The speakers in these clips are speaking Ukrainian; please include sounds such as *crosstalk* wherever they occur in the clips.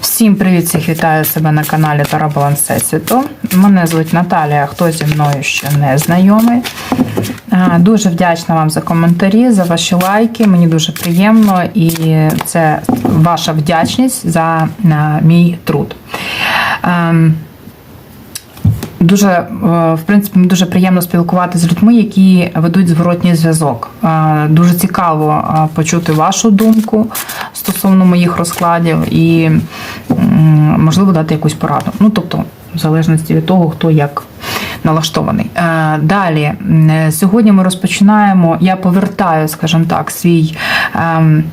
Всім привіт, всіх вітаю себе на каналі Тара Баланс Всесвіту. Мене звуть Наталія, хто зі мною ще не знайомий. Дуже вдячна вам за коментарі, за ваші лайки. Мені дуже приємно і це ваша вдячність за мій труд. Дуже, е, в принципі, дуже приємно спілкуватися з людьми, які ведуть зворотній зв'язок. Е, Дуже цікаво е, почути вашу думку стосовно моїх розкладів і, можливо, дати якусь пораду. Ну, тобто, в залежності від того, хто як налаштований. Далі, сьогодні ми розпочинаємо. Я повертаю, скажімо так, свій. ем,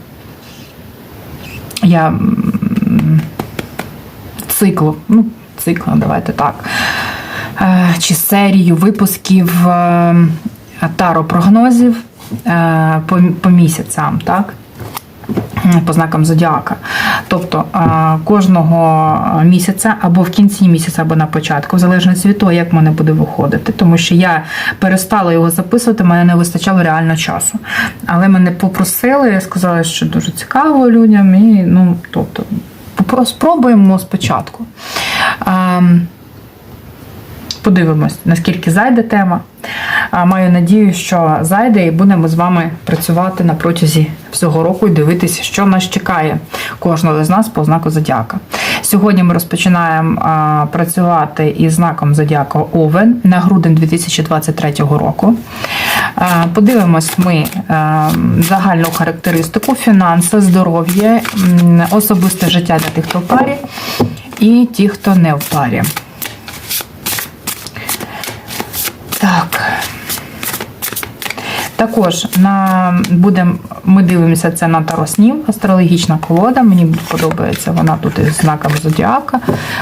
Я цикл, ну, цикл, давайте так, чи серію випусків е, таро-прогнозів е, по, місяцям, так? По знакам зодіака. Тобто е, кожного місяця або в кінці місяця, або на початку, в залежності від того, як в мене буде виходити. Тому що я перестала його записувати, мене не вистачало реально часу. Але мене попросили, сказали, що дуже цікаво людям, і ну, тобто, спробуємо спочатку. Подивимось, наскільки зайде тема. Маю надію, що зайде, і будемо з вами працювати на протязі всього року і дивитися, що нас чекає кожного з нас по знаку Зодіака. Сьогодні ми розпочинаємо працювати із знаком Зодіака Овен на грудень 2023 року. Подивимось ми загальну характеристику, фінанси, здоров'я, особисте життя для тих, хто в парі, і ті, хто не в парі. Так. Також на будем, ми дивимося це на тароснів, астрологічна колода. Мені подобається вона тут із знаками зодіака.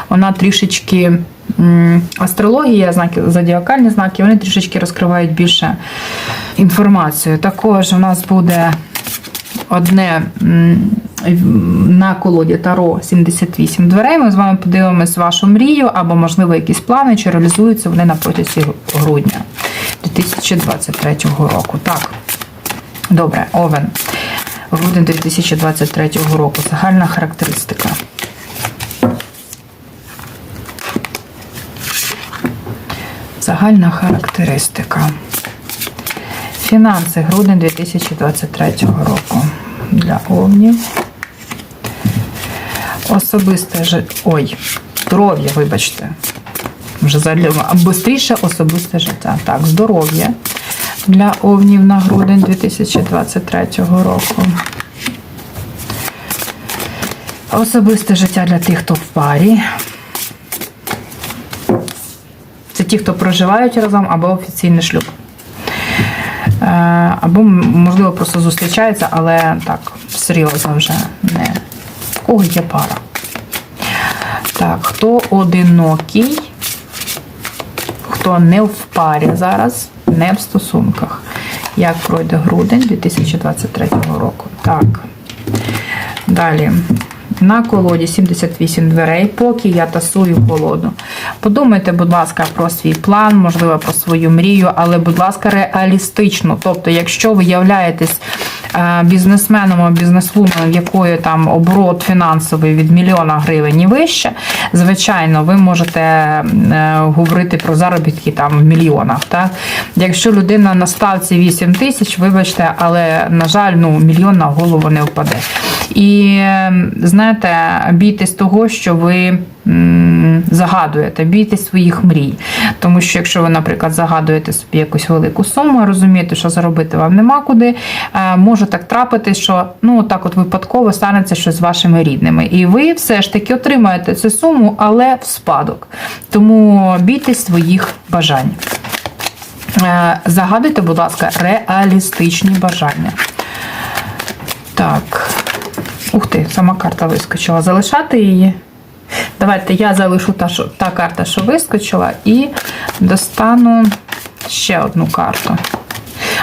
Вона трішечки астрологія, знаки, зодіакальні знаки, вони трішечки розкривають більше інформацію. Також у нас буде одне на колоді Таро 78 дверей. Ми з вами подивимось вашу мрію або, можливо, якісь плани, чи реалізуються вони на протязі грудня 2023 року. Так, добре, Овен. Грудень 2023 року. Загальна характеристика. Загальна характеристика. Фінанси грудень 2023 року для овнів. Особисте життя. Ой, здоров'я, вибачте. Вже заліва. Бистріше особисте життя. Так, здоров'я для овнів на грудень 2023 року. Особисте життя для тих, хто в парі. Це ті, хто проживають разом або офіційний шлюб. Е, Або, можливо, просто зустрічаються, але так, серйозно вже не. В кого є пара. Так, хто одинокий, хто не в парі зараз, не в стосунках. Як пройде грудень 2023 року. Так. Далі. На колоді 78 дверей, поки я тасую колоду. Подумайте, будь ласка, про свій план, можливо, про свою мрію, але, будь ласка, реалістично. Тобто, якщо ви являєтесь бізнесменом або бізнесвуменом, в якої там оборот фінансовий від мільйона гривень і вище, звичайно, ви можете е, говорити про заробітки там в мільйонах. Так? Якщо людина на ставці 8 тисяч, вибачте, але, на жаль, ну, мільйон на голову не впаде. І е, знаєте, бійтесь того, що ви загадуєте, бійтесь своїх мрій. Тому що якщо ви, наприклад, загадуєте собі якусь велику суму, розумієте, що заробити вам нема куди, е, може так трапити, що ну так от випадково станеться щось з вашими рідними. І ви все ж таки отримаєте цю суму, але в спадок. Тому бійтесь своїх бажань. Е, Загадуйте, будь ласка, реалістичні бажання. Так. Ух ти, сама карта вискочила. Залишати її. Давайте я залишу та, та карта, що вискочила, і достану ще одну карту.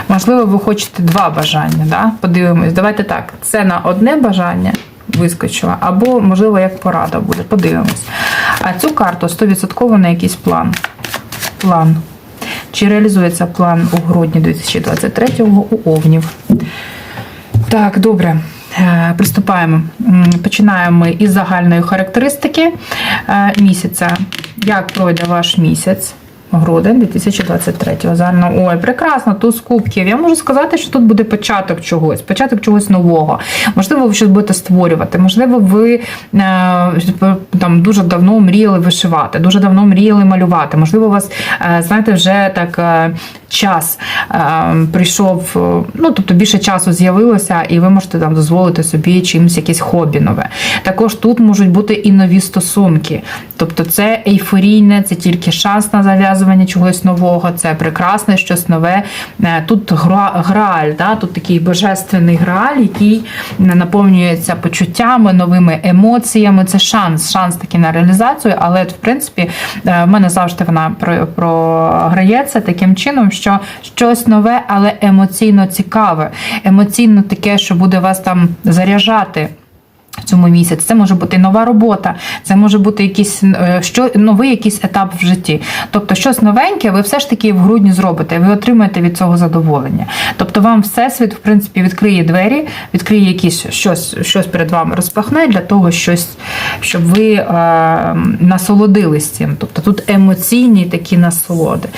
Можливо, ви хочете два бажання. Да? Подивимось. Давайте так. Це на одне бажання вискочила, або, можливо, як порада буде. Подивимось. А цю карту 100% на якийсь план. План. Чи реалізується план у грудні 2023-го у Овнів? Так, добре. Е, Приступаємо. Починаємо ми із загальної характеристики е, місяця. Як пройде ваш місяць? Грудень 2023 Загально. Ой, прекрасно, туз кубків. Я можу сказати, що тут буде початок чогось, початок чогось нового. Можливо, ви щось будете створювати. Можливо, ви е, там дуже давно мріяли вишивати, дуже давно мріяли малювати. Можливо, у вас, е, знаєте, вже так е, час прийшов, ну тобто більше часу з'явилося, і ви можете там дозволити собі чимось якесь хобі нове. Також тут можуть бути і нові стосунки. Тобто це ейфорійне, це тільки шанс на зав'язування чогось нового, це прекрасне щось нове. Е, Тут гра, грааль, да? тут такий божественний грааль, який наповнюється почуттями, новими емоціями. Це шанс, шанс такий на реалізацію, але в принципі е, в мене завжди вона про- програється таким чином, що щось нове, але емоційно цікаве, емоційно таке, що буде вас там заряджати. В цьому місяці це може бути нова робота, це може бути якийсь е, що новий якийсь етап в житті. Тобто, щось новеньке, ви все ж таки в грудні зробите, ви отримаєте від цього задоволення. Тобто, вам всесвіт, в принципі, відкриє двері, відкриє якісь щось, щось перед вами розпахне для того, щось, щоб ви е, насолодились цим. Тобто тут емоційні такі насолоди.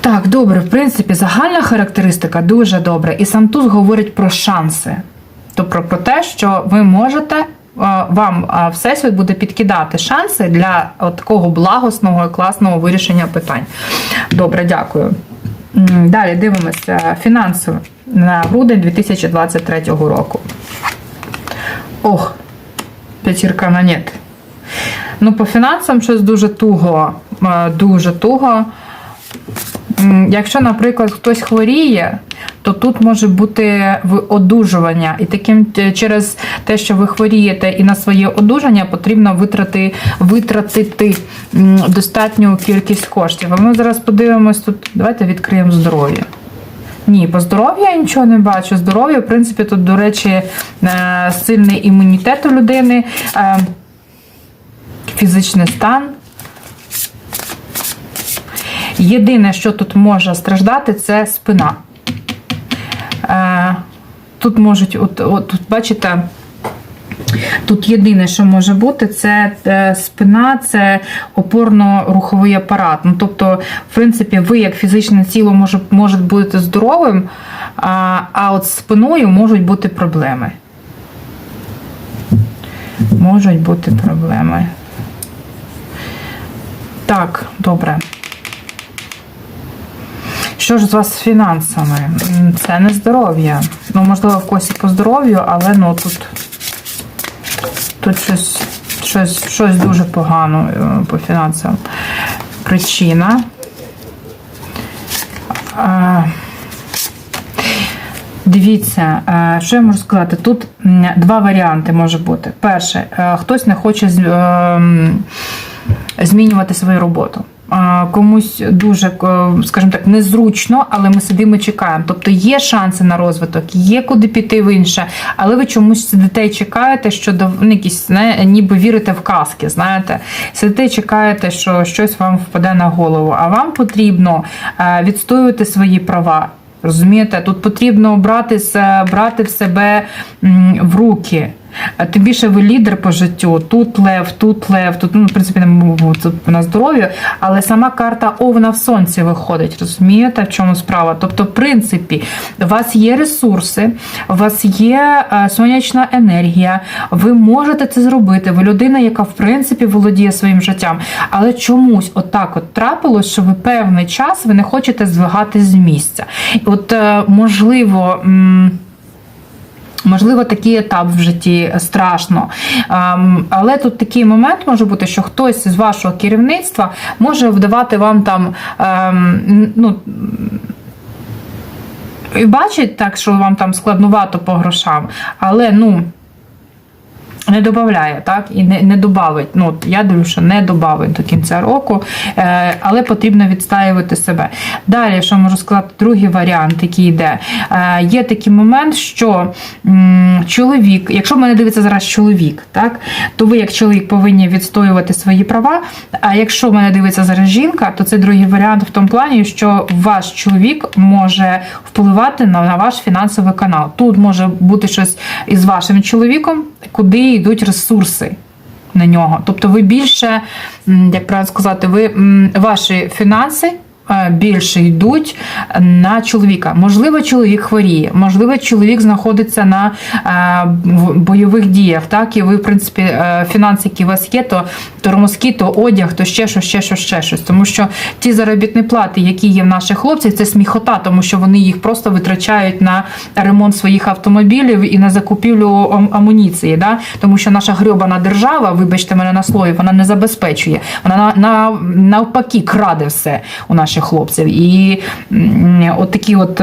Так, добре, в принципі, загальна характеристика дуже добра. І сам туз говорить про шанси. Тобто про те, що ви можете, е, вам е, всесвіт буде підкидати шанси для от такого благосного і класного вирішення питань. Добре, дякую. Далі дивимося фінансово на грудень 2023 року. Ох, п'ятірка монет. Ну, по фінансам щось дуже туго. е, Дуже туго. Якщо, наприклад, хтось хворіє, то тут може бути одужування. І таким через те, що ви хворієте і на своє одужання потрібно витрати, витратити достатню кількість коштів. А ми зараз подивимось тут. Давайте відкриємо здоров'я. Ні, по здоров'ю я нічого не бачу. Здоров'я, в принципі, тут, до речі, е, сильний імунітет у людини, е, фізичний стан. Єдине, що тут може страждати, це спина. Е, Тут можуть, от, от бачите, тут єдине, що може бути, це е, спина, це опорно-руховий апарат. Ну, тобто, в принципі, ви як фізичне тіло може, можете бути здоровим, а, а от спиною можуть бути проблеми. Можуть бути проблеми. Так, добре. Що ж з вас з фінансами? Це не здоров'я. Ну, можливо, в когось по здоров'ю, але ну тут, тут щось, щось, щось дуже погано е, по фінансам. Причина. Дивіться, е, що я можу сказати? Тут два варіанти може бути. Перше, е, хтось не хоче з- е, м, змінювати свою роботу. Комусь дуже, е, скажімо так, незручно, але ми сидимо і чекаємо. Тобто є шанси на розвиток, є куди піти в інше, але ви чомусь сидите і чекаєте, що до ну, якісь не, ніби вірите в казки. Знаєте, сидите і чекаєте, що щось вам впаде на голову. А вам потрібно е, відстоювати свої права. Розумієте, тут потрібно брати, брати в себе в руки. А Тим більше ви лідер по життю. Тут лев, тут лев, тут, ну, в принципі, тут на здоров'я, але сама карта Овна в сонці виходить. Розумієте, в чому справа? Тобто, в принципі, у вас є ресурси, у вас є е, сонячна енергія, ви можете це зробити. Ви людина, яка в принципі володіє своїм життям. Але чомусь отак от трапилось, що ви певний час ви не хочете здвигати з місця. От, е, можливо. Можливо, такий етап в житті страшно. Ем, Але тут такий момент може бути, що хтось з вашого керівництва може вдавати вам там. ем, ну, бачить так, що вам там складнувато по грошам, але ну. Не додає, так, і не, не добавить. Ну, я дивлюся, що не добавить до кінця року, е, але потрібно відстаювати себе. Далі, що можу сказати, другий варіант, який йде. Е, є такий момент, що м, чоловік, якщо мене дивиться зараз чоловік, так, то ви, як чоловік, повинні відстоювати свої права. А якщо мене дивиться зараз жінка, то це другий варіант в тому плані, що ваш чоловік може впливати на, на ваш фінансовий канал. Тут може бути щось із вашим чоловіком, куди йдуть ресурси. На нього. Тобто ви більше, як правильно сказати, ви ваші фінанси більше йдуть на чоловіка. Можливо, чоловік хворіє, можливо, чоловік знаходиться на е, бойових діях. Так, і ви, в принципі, е, фінанси, які у вас є, то тормозки, то одяг, то ще щось, ще щось, ще щось. Тому що ті заробітні плати, які є в наших хлопців, це сміхота, тому що вони їх просто витрачають на ремонт своїх автомобілів і на закупівлю амуніції. Да? Тому що наша грьобана держава, вибачте мене на слові, вона не забезпечує. Вона на, на, навпаки краде все у наших хлопців. І от такі от.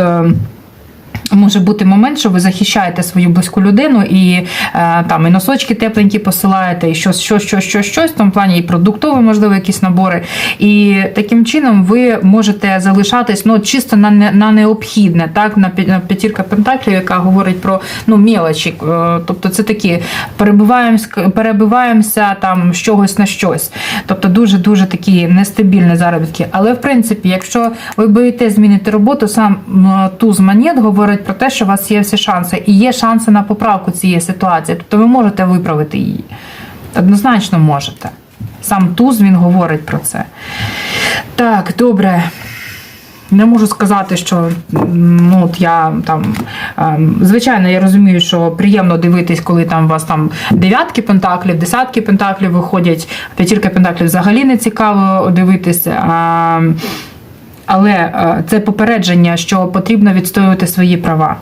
Може бути момент, що ви захищаєте свою близьку людину і е, там і носочки тепленькі посилаєте, і щось, щось, щось, щось, щось, в тому плані і продуктові, можливо, якісь набори. І таким чином ви можете залишатись ну, чисто на, на необхідне, так, на п'ятірка пентаклів, яка говорить про ну, мелочі. Е, Тобто це такі перебуваємось, перебиваємося там з чогось на щось. Тобто дуже-дуже такі нестабільні заробітки. Але в принципі, якщо ви боїте змінити роботу, сам м, туз монет говорить про те, що у вас є всі шанси, і є шанси на поправку цієї ситуації. Тобто ви можете виправити її. Однозначно можете. Сам туз він говорить про це. Так, добре. Не можу сказати, що ну от я там ем, звичайно, я розумію, що приємно дивитись, коли там у вас там дев'ятки пентаклів, десятки пентаклів виходять, п'ятірка пентаклів взагалі не цікаво дивитися. А, але е, це попередження, що потрібно відстоювати свої права.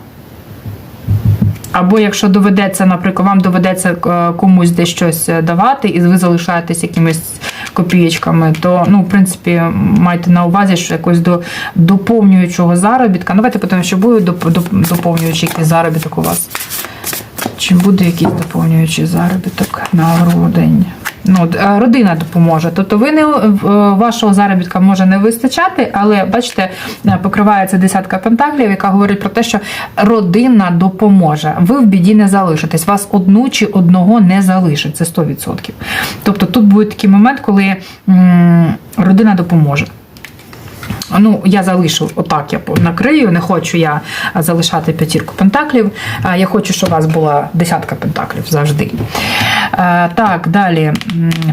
Або якщо доведеться, наприклад, вам доведеться е, комусь десь щось е, давати, і ви залишаєтесь якимись копієчками, то ну, в принципі, майте на увазі, що якось до доповнюючого заробітка. Ну, давайте подивимося, що буде доп- доп- доповнюючий якийсь заробіток у вас. Чи буде якийсь доповнюючий заробіток на грудень? Ну, е, родина допоможе. Тобто ви не е, вашого заробітка може не вистачати, але бачите, е, покривається десятка пентаклів, яка говорить про те, що родина допоможе. Ви в біді не залишитесь. Вас одну чи одного не залишить. Це 100%. Тобто тут буде такий момент, коли м, родина допоможе. Ну, я залишу отак, я накрию. Не хочу я залишати п'ятірку пентаклів. Я хочу, щоб у вас була десятка пентаклів завжди. Е, Так, далі.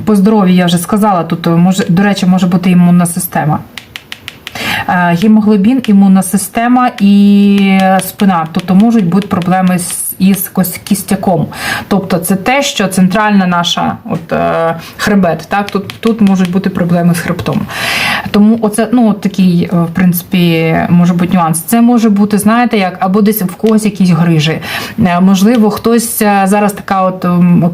По здоров'ю я вже сказала. Тут може, до речі, може бути імунна система. Е, Гемоглобін, імунна система і спина. Тобто можуть бути проблеми з із кістяком. Тобто це те, що центральна наша от, е, хребет. Так? Тут, тут можуть бути проблеми з хребтом. Тому оце ну, такий, е, в принципі, може бути нюанс. Це може бути, знаєте, як або десь в когось якісь грижі. Е, Можливо, хтось е, зараз така от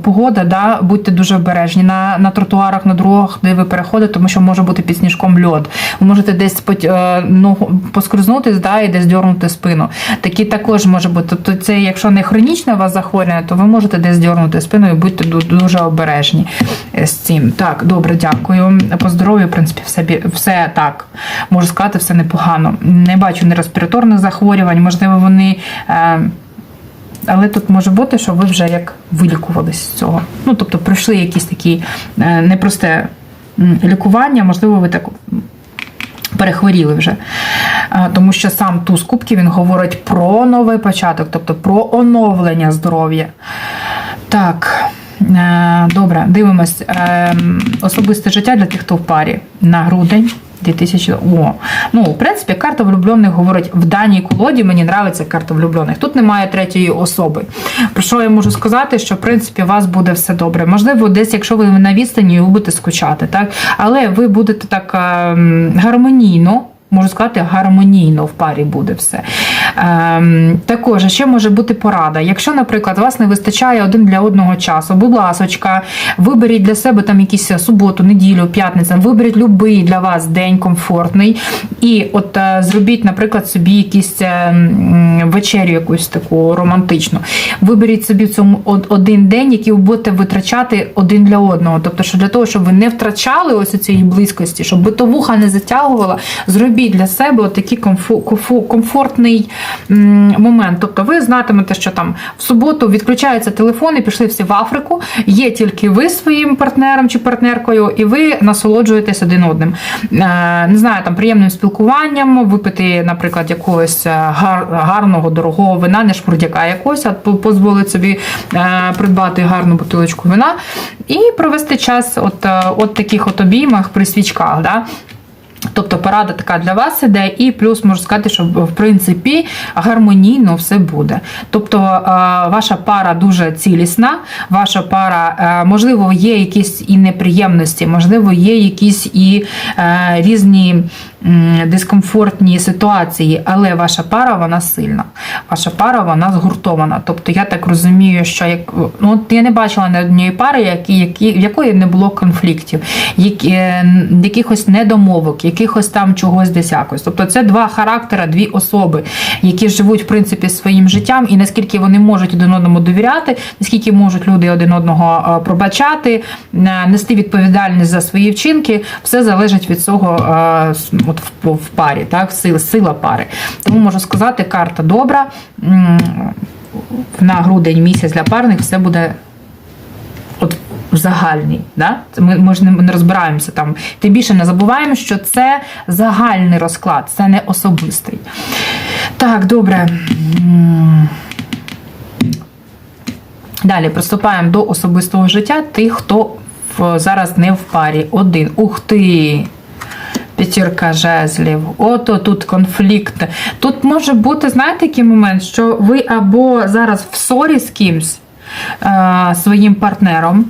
погода, да? будьте дуже обережні на, на тротуарах, на дорогах, де ви переходите, тому що може бути під сніжком льод. Ви можете десь ногу поскользнутись, да, і десь дьорнути спину. Такі також може бути. Тобто, це якщо не хронічне у вас захворювання, то ви можете десь дьорнути спину і будьте дуже обережні з цим. Так, добре, дякую. По здоров'ю, в принципі, все, все так. Можу сказати, все непогано. Не бачу ні респіраторних захворювань, можливо, вони. Е, але тут може бути, що ви вже як вилікувались з цього. Ну, тобто пройшли якісь такі е, непросте лікування, можливо, ви так перехворіли вже. Е, Тому що сам туз кубки він говорить про новий початок, тобто про оновлення здоров'я. Так, е, добре, дивимось. Е, Особисте життя для тих, хто в парі на грудень. 2000... О, ну, в принципі, карта влюблених говорить в даній колоді. Мені нравиться карта влюблених. Тут немає третьої особи. Про що я можу сказати, що в принципі у вас буде все добре. Можливо, десь, якщо ви на відстані, ви будете скучати, так? Але ви будете так ем, гармонійно. Можу сказати, гармонійно в парі буде все. Ем, також ще може бути порада. Якщо, наприклад, вас не вистачає один для одного часу, будь ласочка, виберіть для себе там якісь суботу, неділю, п'ятницю, виберіть любий для вас день комфортний. І от е, зробіть, наприклад, собі якісь е, вечерю якусь таку романтичну. Виберіть собі в цьому один день, який ви будете витрачати один для одного. Тобто, що для того, щоб ви не втрачали ось цієї близькості, щоб битовуха не затягувала, зробіть для себе такий комфортний момент. Тобто, ви знатимете, що там в суботу відключаються телефони, пішли всі в Африку. Є тільки ви своїм партнером чи партнеркою, і ви насолоджуєтесь один одним. Е, Не знаю, там приємним спілкуванням, випити, наприклад, якогось е, гар- гарного, дорогого вина, не шмурдяка якогось, а дозволить собі е, придбати гарну бутилочку вина і провести час от, от таких от обіймах при свічках. Да? Тобто порада така для вас іде, і плюс можу сказати, що в принципі гармонійно все буде. Тобто е, ваша пара дуже цілісна, ваша пара, е, можливо, є якісь і неприємності, можливо, є якісь і е, різні дискомфортні ситуації, але ваша пара вона сильна. Ваша пара вона згуртована. Тобто я так розумію, що як ну от я не бачила ні однієї пари, які, які, в якої не було конфліктів, які, е, якихось недомовок, якихось там чогось десь якось. Тобто це два характера, дві особи, які живуть в принципі своїм життям, і наскільки вони можуть один одному довіряти, наскільки можуть люди один одного е, пробачати, е, нести відповідальність за свої вчинки, все залежить від цього от в, в парі, так, сила, сила пари. Тому можу сказати, карта добра. На грудень місяць для парних все буде от загальний. Да? Ми, ми ж не, розбираємося там. Тим більше не забуваємо, що це загальний розклад, це не особистий. Так, добре. Далі приступаємо до особистого життя тих, хто зараз не в парі. Один. Ух ти! П'ятірка жезлів. Ото тут конфлікт. Тут може бути, знаєте, який момент, що ви або зараз в ссорі з кимсь е, своїм партнером.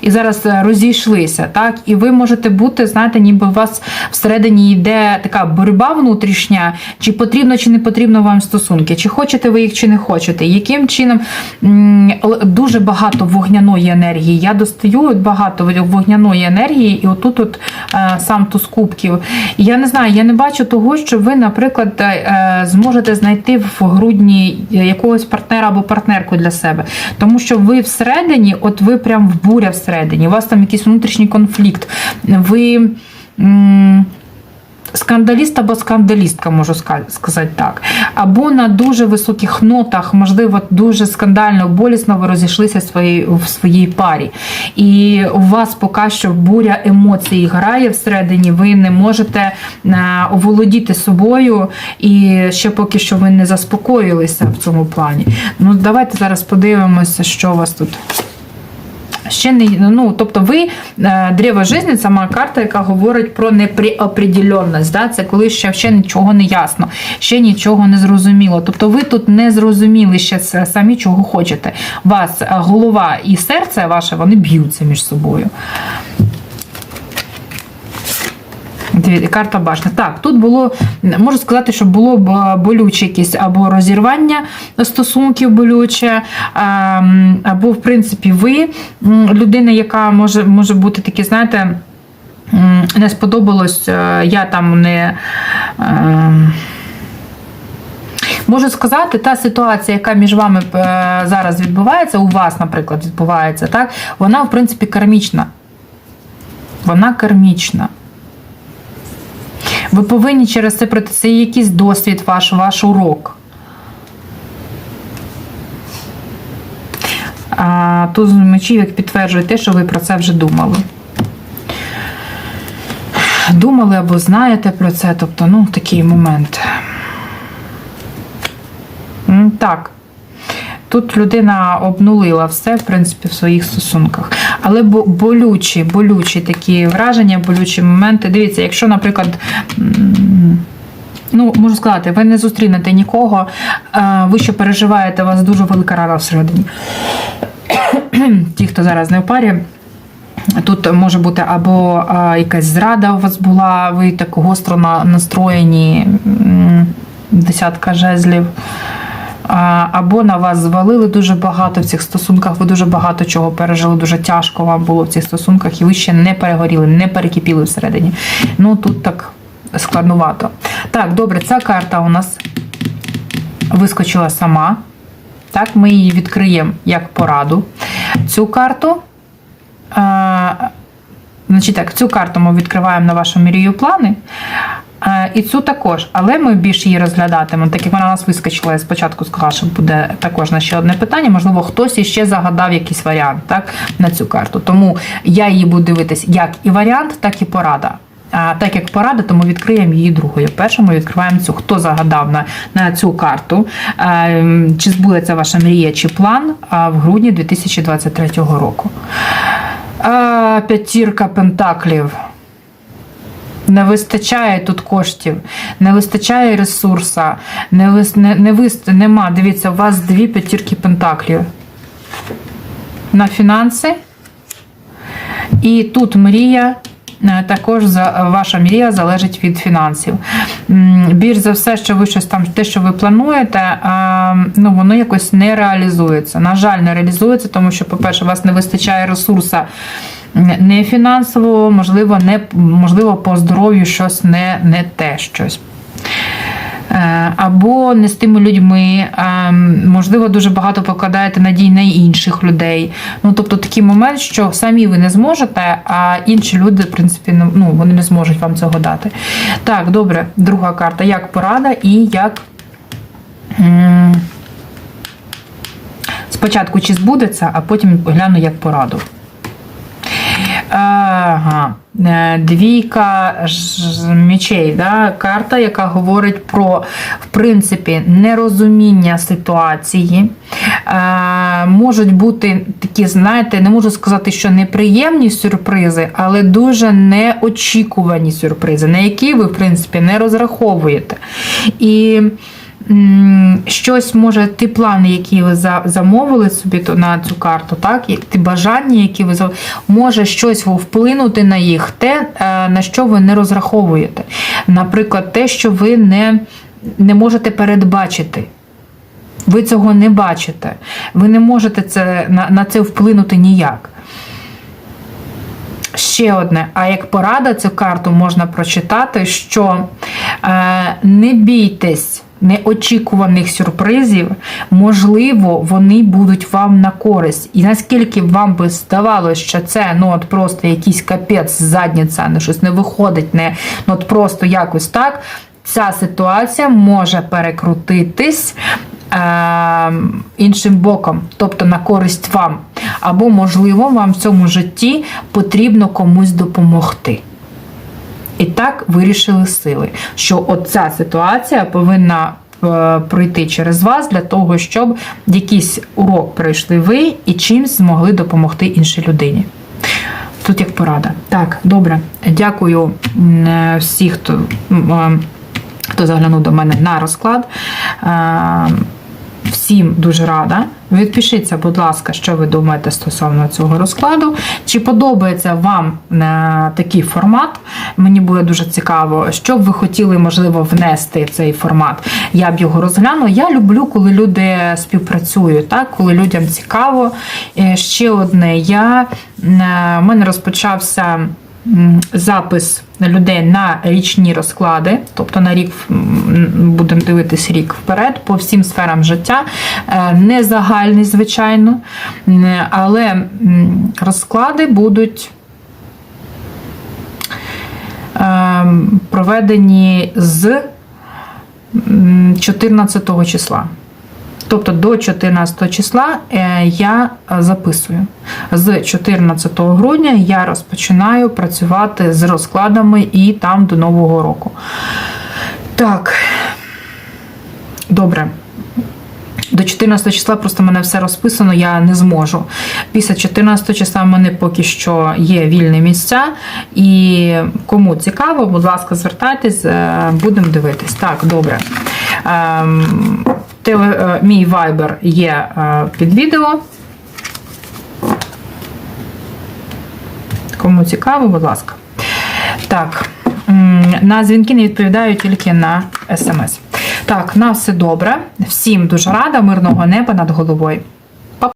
І зараз е, розійшлися, так? І ви можете бути, знаєте, ніби у вас всередині йде така боротьба внутрішня, чи потрібно, чи не потрібно вам стосунки, чи хочете ви їх, чи не хочете. Яким чином дуже багато вогняної енергії. Я достаю багато вогняної енергії, і отут от е, сам туз кубків. Я не знаю, я не бачу того, що ви, наприклад, е, зможете знайти в грудні якогось партнера або партнерку для себе. Тому що ви всередині, от ви прям в буря всередині, у вас там якийсь внутрішній конфлікт. Ви. Скандаліст або скандалістка, можу сказати так. Або на дуже високих нотах, можливо, дуже скандально, болісно ви розійшлися свої, в своїй парі. І у вас поки що буря емоцій грає всередині, ви не можете е, оволодіти собою, і ще поки що ви не заспокоїлися в цьому плані. Ну, давайте зараз подивимося, що у вас тут. Ще не ну, тобто ви е, древо життя, сама карта, яка говорить про неприопределенність. Да? Це коли ще, ще нічого не ясно, ще нічого не зрозуміло. Тобто ви тут не зрозуміли ще самі, чого хочете. Вас е, голова і серце ваше вони б'ються між собою. Карта башня. Так, тут було, можу сказати, що було болюче якесь або розірвання стосунків болюче, ем, або, в принципі, ви людина, яка може, може бути такі, знаєте, не сподобалось, е, я там не. ем, Можу сказати, та ситуація, яка між вами е, зараз відбувається, у вас, наприклад, відбувається, так, вона, в принципі, кармічна. Вона кармічна. Ви повинні через це пройти. Це якийсь досвід ваш, ваш урок. А тут з мечів як підтверджує те, що ви про це вже думали. Думали або знаєте про це, тобто, ну, такий момент. Так. Тут людина обнулила все, в принципі, в своїх стосунках. Але болючі, болючі такі враження, болючі моменти. Дивіться, якщо, наприклад, ну, можу сказати, ви не зустрінете нікого, е, ви що переживаєте, у вас дуже велика рана всередині. *coughs* Ті, хто зараз не в парі. Тут може бути або а, якась зрада у вас була, ви так гостро на- настроєні. десятка жезлів. Або на вас звалили дуже багато в цих стосунках, ви дуже багато чого пережили, дуже тяжко вам було в цих стосунках, і ви ще не перегоріли, не перекипіли всередині. Ну тут так складнувато. Так, добре, ця карта у нас вискочила сама. Так, ми її відкриємо як пораду. Цю карту. А, Значить так, цю карту ми відкриваємо на вашу мрію плани. Е, І цю також, але ми більше її розглядатимемо, так як вона у нас вискочила, я спочатку сказала, що буде також на ще одне питання. Можливо, хтось іще загадав якийсь варіант так, на цю карту. Тому я її буду дивитись як і варіант, так і порада. А так як порада, то ми відкриємо її другою. Першу ми відкриваємо цю. Хто загадав на, на цю карту, е, чи збудеться ваша мрія чи план в грудні 2023 року. П'ятірка пентаклів. Не вистачає тут коштів, не вистачає ресурса, не, вис- не, не вист, нема. Дивіться, у вас дві п'ятірки пентаклів. На фінанси. І тут мрія. е, Також ваша мрія залежить від фінансів. Більш за все, що ви щось там, те, що ви плануєте, ну воно якось не реалізується. На жаль, не реалізується, тому що, по-перше, у вас не вистачає ресурса не фінансово, можливо, не можливо, по здоров'ю щось не, не те щось. Е, Або не з тими людьми, можливо, дуже багато покладаєте надій на інших людей. Ну, тобто такий момент, що самі ви не зможете, а інші люди, в принципі, ну, ну, вони не зможуть вам цього дати. Так, добре, друга карта. Як порада і як. Спочатку чи збудеться, а потім гляну як пораду. Ага, е, двійка мечей, да? карта, яка говорить про, в принципі, нерозуміння ситуації. Е, можуть бути такі, знаєте, не можу сказати, що неприємні сюрпризи, але дуже неочікувані сюрпризи, на які ви, в принципі, не розраховуєте. І щось може ті плани, які ви за- замовили собі то на цю карту, так і ті бажання, які ви може щось вплинути на їх, те, е, на що ви не розраховуєте. Наприклад, те, що ви не, не можете передбачити. Ви цього не бачите. Ви не можете це, на, на це вплинути ніяк. Ще одне, а як порада цю карту можна прочитати, що е, не бійтесь неочікуваних сюрпризів, можливо, вони будуть вам на користь. І наскільки вам би здавалося, що це ну от просто якийсь капець задниця, не щось не виходить, не ну от просто якось так. Ця ситуація може перекрутитись е, іншим боком, тобто на користь вам. Або, можливо, вам в цьому житті потрібно комусь допомогти. І так вирішили сили, що оця ситуація повинна е, пройти через вас для того, щоб якийсь урок пройшли ви і чимсь змогли допомогти іншій людині. Тут як порада. Так, добре. Дякую е, всім, хто, е, хто заглянув до мене на розклад. Всім дуже рада. Відпишіться, будь ласка, що ви думаєте стосовно цього розкладу. Чи подобається вам е, такий формат? Мені буде дуже цікаво, що б ви хотіли, можливо, внести в цей формат. Я б його розглянула. Я люблю, коли люди співпрацюють, так? коли людям цікаво. Е, Ще одне, я, е, в мене розпочався запис людей на річні розклади, тобто на рік будемо дивитись рік вперед по всім сферам життя. Е, Не загальний, звичайно, але розклади будуть ем, проведені з м, 14 числа. Тобто до 14 числа е, я е, записую. З 14 грудня я розпочинаю працювати з розкладами і там до Нового року. Так, добре. До 14 числа просто мене все розписано, я не зможу. Після 14 числа в мене поки що є вільні місця. І кому цікаво, будь ласка, звертайтесь, е, будемо дивитись. Так, добре. Е, мій вайбер є е, під відео. Кому цікаво, будь ласка. Так, на дзвінки не відповідаю тільки на смс. Так, на все добре. Всім дуже рада, мирного неба над головою.